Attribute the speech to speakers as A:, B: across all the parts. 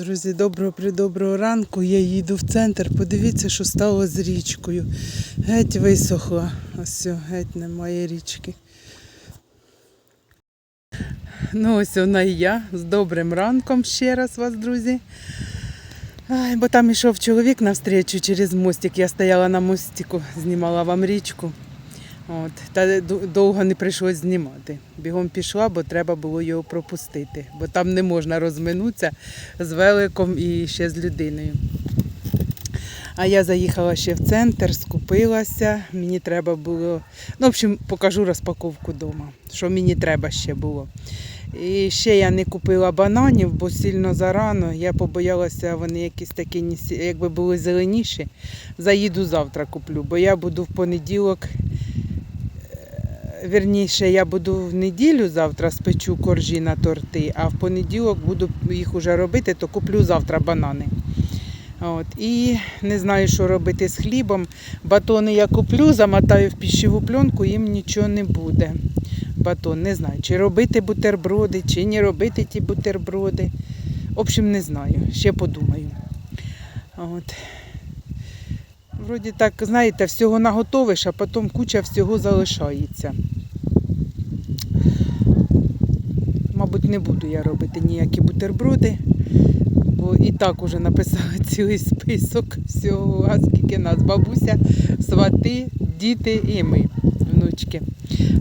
A: Друзі, доброго придоброго ранку. Я їду в центр. Подивіться, що стало з річкою. Геть висохла. Ось геть немає річки. Ну, ось вона і я. З добрим ранком ще раз вас, друзі. Ай, бо там йшов чоловік навстрічу через мостик. Я стояла на мостику, знімала вам річку. От, та довго не прийшлось знімати. Бігом пішла, бо треба було його пропустити, бо там не можна розминутися з великом і ще з людиною. А я заїхала ще в центр, скупилася. Мені треба було. Ну, в общем, покажу розпаковку вдома, що мені треба ще було. І ще я не купила бананів, бо сильно зарано. Я побоялася, вони якісь такі, якби були зеленіші. Заїду завтра куплю, бо я буду в понеділок. Вірніше, я буду в неділю завтра спечу коржі на торти, а в понеділок буду їх уже робити, то куплю завтра банани. От. І не знаю, що робити з хлібом. Батони я куплю, замотаю в пищеву пленку, їм нічого не буде. Батон, не знаю, чи робити бутерброди, чи не робити ті бутерброди. В общем, не знаю, ще подумаю. От. Вроді так, знаєте, всього наготовиш, а потім куча всього залишається. Мабуть, не буду я робити ніякі бутерброди, бо і так уже написала цілий список всього, а скільки нас, бабуся, свати, діти і ми, внучки.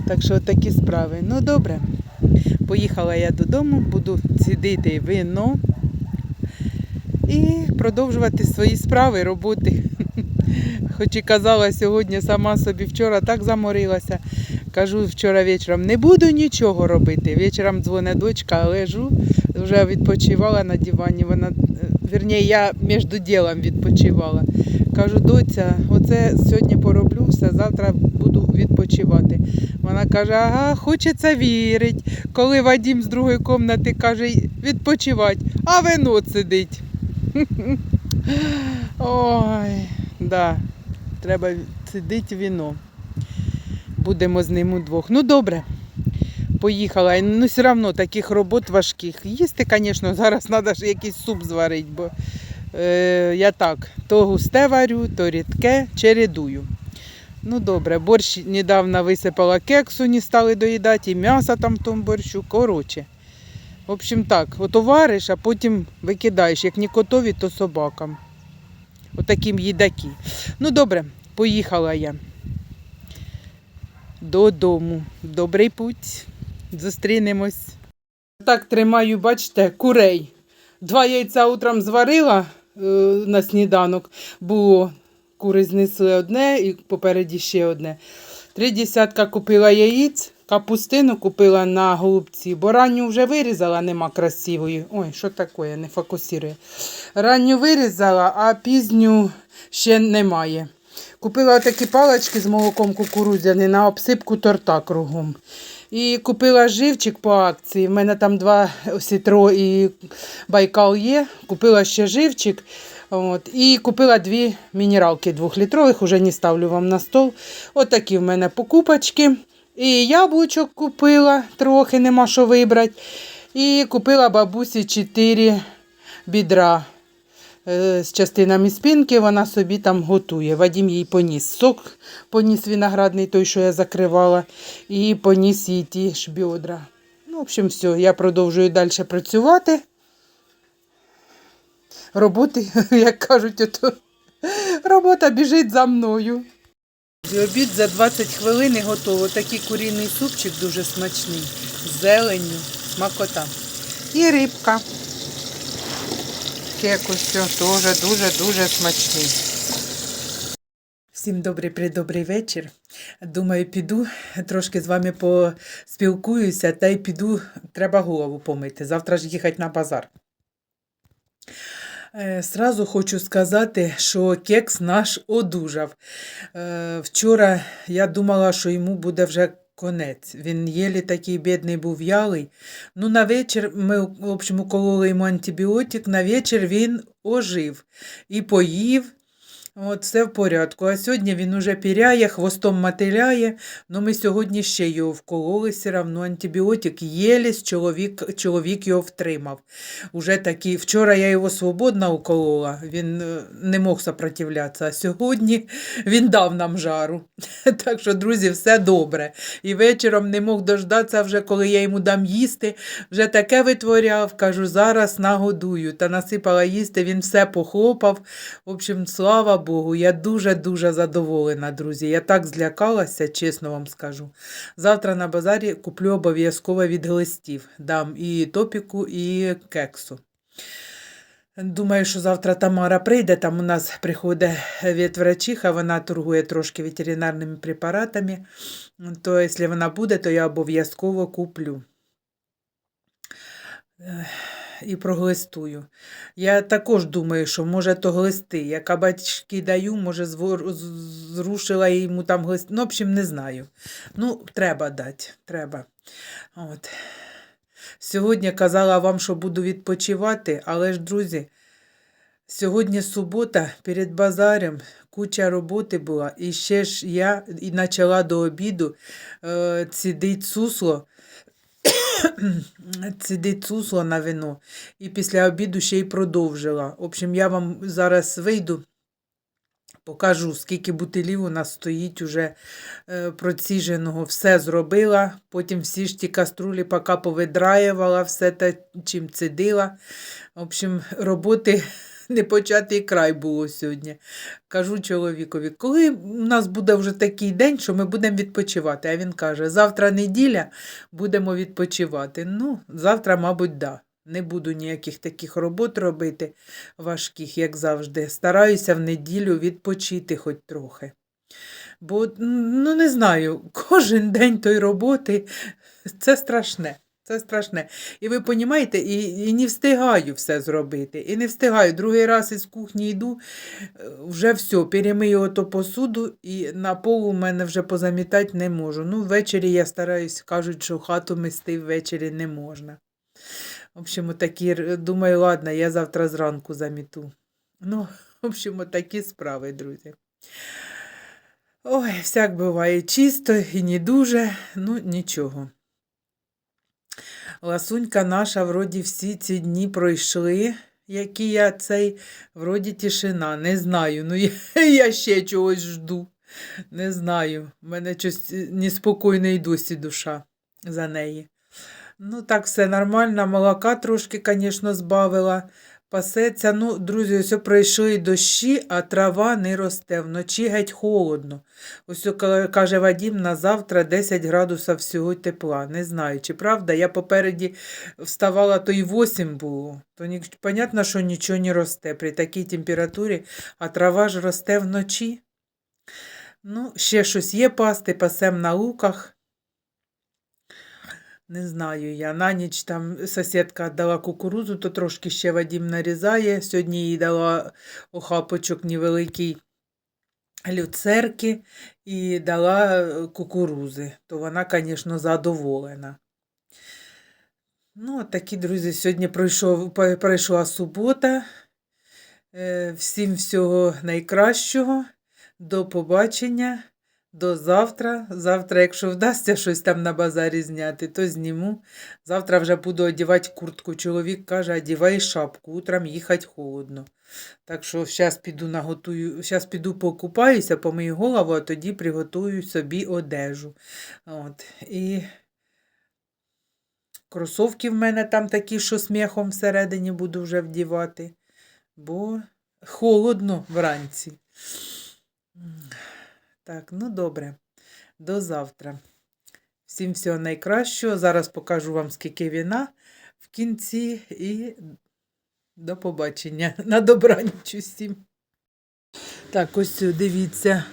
A: Так що такі справи. Ну добре. Поїхала я додому, буду цідити вино і продовжувати свої справи, роботи. Хоч і казала сьогодні сама собі вчора так заморилася. Кажу вчора вечором, не буду нічого робити. Вечором дзвонить дочка, лежу, вже відпочивала на дивані. Вона, е, вірні, я між ділом відпочивала. Кажу, доця, оце сьогодні пороблю все, завтра буду відпочивати. Вона каже, ага, хочеться вірить. Коли Вадім з другої кімнати каже, відпочивати, а вино сидить. Ой, да, треба сидить віно. Будемо з ним удвох. Ну добре. Поїхала. Ну, все одно таких робот важких. Їсти, звісно, зараз треба ж якийсь суп зварити, бо е, я так, то густе варю, то рідке, чередую. Ну добре, борщ недавно висипала кексу, не стали доїдати, і м'ясо там в тому борщу. Коротше. В общем так, ото вариш, а потім викидаєш. Як не котові, то собакам. Отаким їдаки. Ну добре, поїхала я додому. Добрий путь. Зустрінемось. Так тримаю, бачите, курей. Два яйця утром зварила е, на сніданок. Було кури знесли одне і попереді ще одне. Три десятка купила яїць, капустину купила на голубці, бо ранню вже вирізала, нема красивої. Ой, що таке, не фокусує. Ранню вирізала, а пізню ще немає. Купила такі палички з молоком кукурудзяни на обсипку торта кругом. І купила живчик по акції. У мене там два сітро і байкал є. Купила ще живчик. От, і купила дві мінералки двохлітрових, уже не ставлю вам на стол. Отакі в мене покупочки. І яблучок купила, трохи нема що вибрати. І купила бабусі 4 бідра е, з частинами спинки, вона собі там готує. Вадім їй поніс сок, поніс виноградний, той, що я закривала, і поніс їй ті ж бідра. Ну, в общем, все, я продовжую далі працювати. Роботи, як кажуть, ото, робота біжить за мною. Обід за 20 хвилин і готово. Такий курінний супчик дуже смачний. З зеленню, смакота. І рибка. Кекось теж дуже-дуже смачний. Всім добрий придобрий вечір. Думаю, піду трошки з вами поспілкуюся та й піду, треба голову помити. Завтра ж їхати на базар. Е, Сразу хочу сказати, що кекс наш одужав. Е, Вчора я думала, що йому буде вже конець. Він єлі такий бідний був в'ялий. Ну, на вечір ми, в общем, укололи йому антибіотик, на вечір він ожив і поїв. От, все в порядку. А сьогодні він уже піряє, хвостом мотиляє. Ну ми сьогодні ще його вкололи все одно. Антибіотик єліс, чоловік, чоловік його втримав. Уже такі, вчора я його свободно уколола, він е, не мог сопротивлятися, а сьогодні він дав нам жару. Так що, друзі, все добре. І вечором не мог дождатися вже, коли я йому дам їсти. Вже таке витворяв, кажу, зараз нагодую. Та насипала їсти, він все похлопав. В общем, слава Богу, я дуже-дуже задоволена, друзі. Я так злякалася, чесно вам скажу. Завтра на базарі куплю обов'язково від глистів. Дам і топіку, і кексу. Думаю, що завтра Тамара прийде. Там у нас приходить ветврачиха, вона торгує трошки ветеринарними препаратами. То, якщо вона буде, то я обов'язково куплю. І проглистую. Я також думаю, що може то глисти. Я кабачки даю, може зрушила йому там глисти. Ну, в общем, не знаю. Ну, треба дати, треба. От. Сьогодні казала вам, що буду відпочивати, але ж, друзі, сьогодні субота перед базарем, куча роботи була, і ще ж я і почала до обіду е, цідить сусло, сусло на вино, і після обіду ще й продовжила. В общем, я вам зараз вийду. Покажу, скільки бутилів у нас стоїть уже е, проціженого. Все зробила. Потім всі ж ті каструлі поки повидраювала, все те, чим цидила. В общем, роботи не початий край було сьогодні. Кажу чоловікові, коли у нас буде вже такий день, що ми будемо відпочивати. А він каже, завтра неділя будемо відпочивати. Ну, завтра, мабуть, да. Не буду ніяких таких робот робити важких, як завжди. Стараюся в неділю відпочити хоч трохи. Бо, ну не знаю, кожен день той роботи це страшне. Це страшне. І ви розумієте, і, і не встигаю все зробити. І не встигаю. Другий раз із кухні йду, е, вже все, перемию ото посуду, і на полу в мене вже позамітати не можу. Ну, ввечері я стараюсь, кажуть, що хату мести ввечері не можна. В общем, такі, думаю, ладно, я завтра зранку заміту. Ну, в общем, такі справи, друзі. Ой, всяк буває чисто і не дуже, ну нічого. Ласунька наша, вроді всі ці дні пройшли, які я цей, вроді тишина, не знаю. Ну, я, я ще чогось жду. Не знаю. У мене щось е, неспокійна й досі душа за неї. Ну, так, все нормально. Молока трошки, звісно, збавила. Пасеться. Ну, друзі, ось пройшли дощі, а трава не росте. Вночі геть холодно. Ось каже Вадім, на завтра 10 градусів всього тепла. Не знаю, чи правда. Я попереді вставала, то й 8 було. То понятно, що нічого не росте при такій температурі, а трава ж росте вночі. Ну, ще щось є пасти, пасем на луках. Не знаю я. На ніч там сусідка дала кукурузу, то трошки ще Вадім нарізає. Сьогодні їй дала охапочок невеликий люцерки і дала е, кукурузи. То вона, звісно, задоволена. Ну, такі, друзі, сьогодні пройшов, пройшла субота. Е, Всім всього найкращого. До побачення. До завтра. Завтра, якщо вдасться щось там на базарі зняти, то зніму. Завтра вже буду одягати куртку. Чоловік каже, одягай шапку, утром їхати холодно. Так що зараз піду наготую, зараз піду покупаюся, помию голову, а тоді приготую собі одежу. От. І кросовки в мене там такі, що сміхом всередині буду вже вдівати, бо холодно вранці. Так, ну добре. До завтра. Всім всього найкращого. Зараз покажу вам, скільки віна в кінці і до побачення. На добраніч усім. Так, ось дивіться.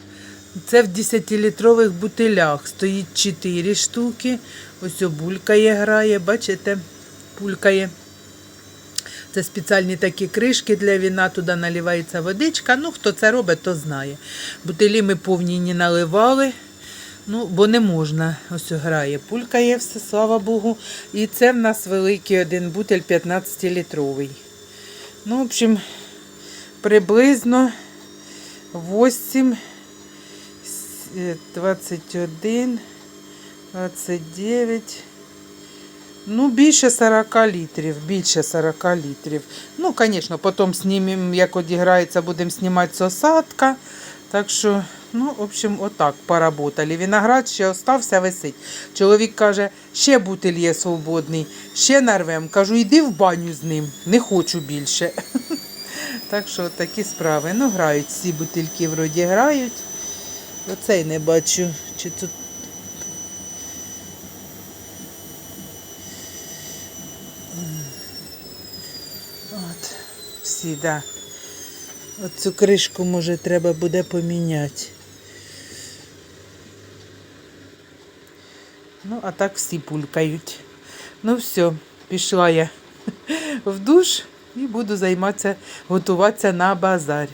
A: Це в 10-літрових бутилях. Стоїть 4 штуки. Ось о, булькає, грає, бачите? Пулькає. Це спеціальні такі кришки для віна, туди наливається водичка. Ну, хто це робить, то знає. Бутилі ми повні не наливали, ну, бо не можна. Ось грає, пулькає все, слава Богу. І це в нас великий один бутиль 15-літровий. Ну, в общем, приблизно 8, е, 21, 29. Ну, більше 40 літрів, більше 40 літрів. Ну, звісно, потім знімемо, як одіграється, будемо знімати з осадка. Так що, ну, в общем, отак поработали. Виноград ще остався висить. Чоловік каже, ще бутиль є свободний, ще нарвем. Кажу, йди в баню з ним, не хочу більше. Так що такі справи. Ну, грають, всі бутильки вроді грають. Оцей не бачу, чи тут. От, всі, да. Оцю кришку, може, треба буде поміняти. Ну, а так всі пулькають. Ну, все, пішла я в душ і буду займатися, готуватися на базар.